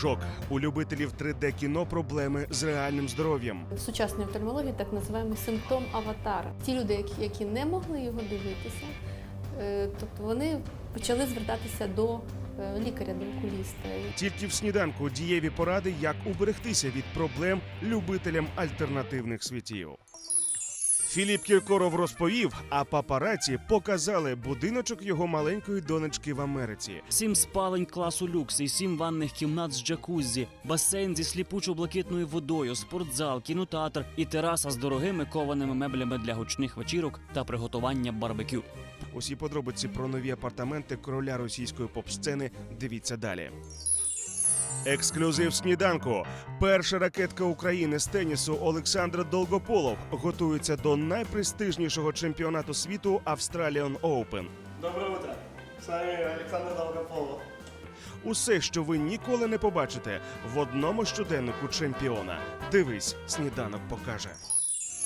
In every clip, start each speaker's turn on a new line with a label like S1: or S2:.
S1: Шок у любителів 3D кіно проблеми з реальним здоров'ям.
S2: В сучасній офтальмології так називаємо симптом аватара. Ті люди, які, які не могли його дивитися, е, тобто вони почали звертатися до е, лікаря, до окуліста.
S1: Тільки в сніданку дієві поради, як уберегтися від проблем любителям альтернативних світів. Філіп Кіркоров розповів, а папараці показали будиночок його маленької донечки в Америці.
S3: Сім спалень класу люкс і сім ванних кімнат з джакуззі, басейн зі сліпучо-блакитною водою, спортзал, кінотеатр і тераса з дорогими кованими меблями для гучних вечірок та приготування барбекю.
S1: Усі подробиці про нові апартаменти короля російської поп-сцени дивіться далі. Ексклюзив сніданку. Перша ракетка України з тенісу Олександр Долгополов готується до найпрестижнішого чемпіонату світу Australian Open.
S4: Доброе утро. С вами Александр Долгополов.
S1: Усе, що ви ніколи не побачите в одному щоденнику чемпіона. Дивись, сніданок покаже.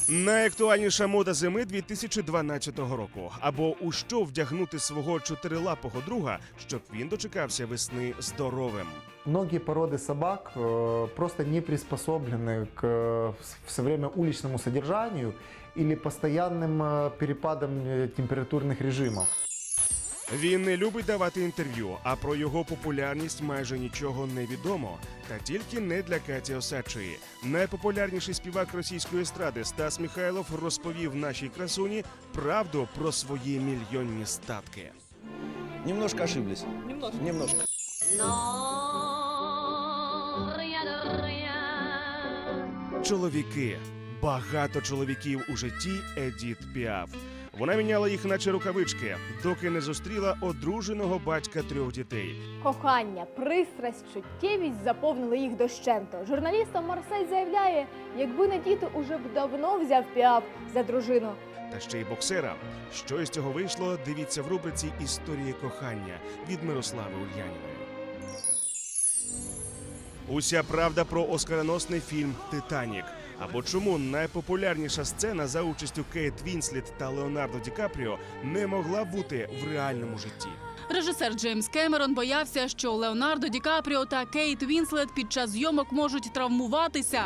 S1: Найактуальніша мода зими 2012 року. Або у що вдягнути свого чотирилапого друга, щоб він дочекався весни здоровим.
S5: Многие породы собак э, просто не приспособлены к э, в все время уличному содержанию или постоянным э, перепадам э, температурных режимов.
S1: Він не любить давати інтерв'ю, а про його популярність майже нічого не відомо. Та тільки не для Каті Осадчої. Найпопулярніший співак російської естради Стас Михайлов розповів нашій красуні правду про свої мільйонні статки.
S6: Немножко ошиблись.
S4: Немножко.
S6: Немножко.
S1: Чоловіки. Багато чоловіків у житті Едіт Піаф. Вона міняла їх, наче рукавички, доки не зустріла одруженого батька трьох дітей.
S7: Кохання, пристрасть, чуттєвість заповнили їх дощенто. Журналістам Марсель заявляє, якби не діти, уже б давно взяв піап за дружину.
S1: Та ще й боксера. Що із цього вийшло? Дивіться в рубриці Історії кохання від Мирослави Ульяніної. Уся правда про оскароносний фільм Титанік. Або чому найпопулярніша сцена за участю Кейт Вінсліт та Леонардо Ді Капріо не могла бути в реальному житті.
S8: Режисер Джеймс Кемерон боявся, що Леонардо Ді Капріо та Кейт Вінслет під час зйомок можуть травмуватися.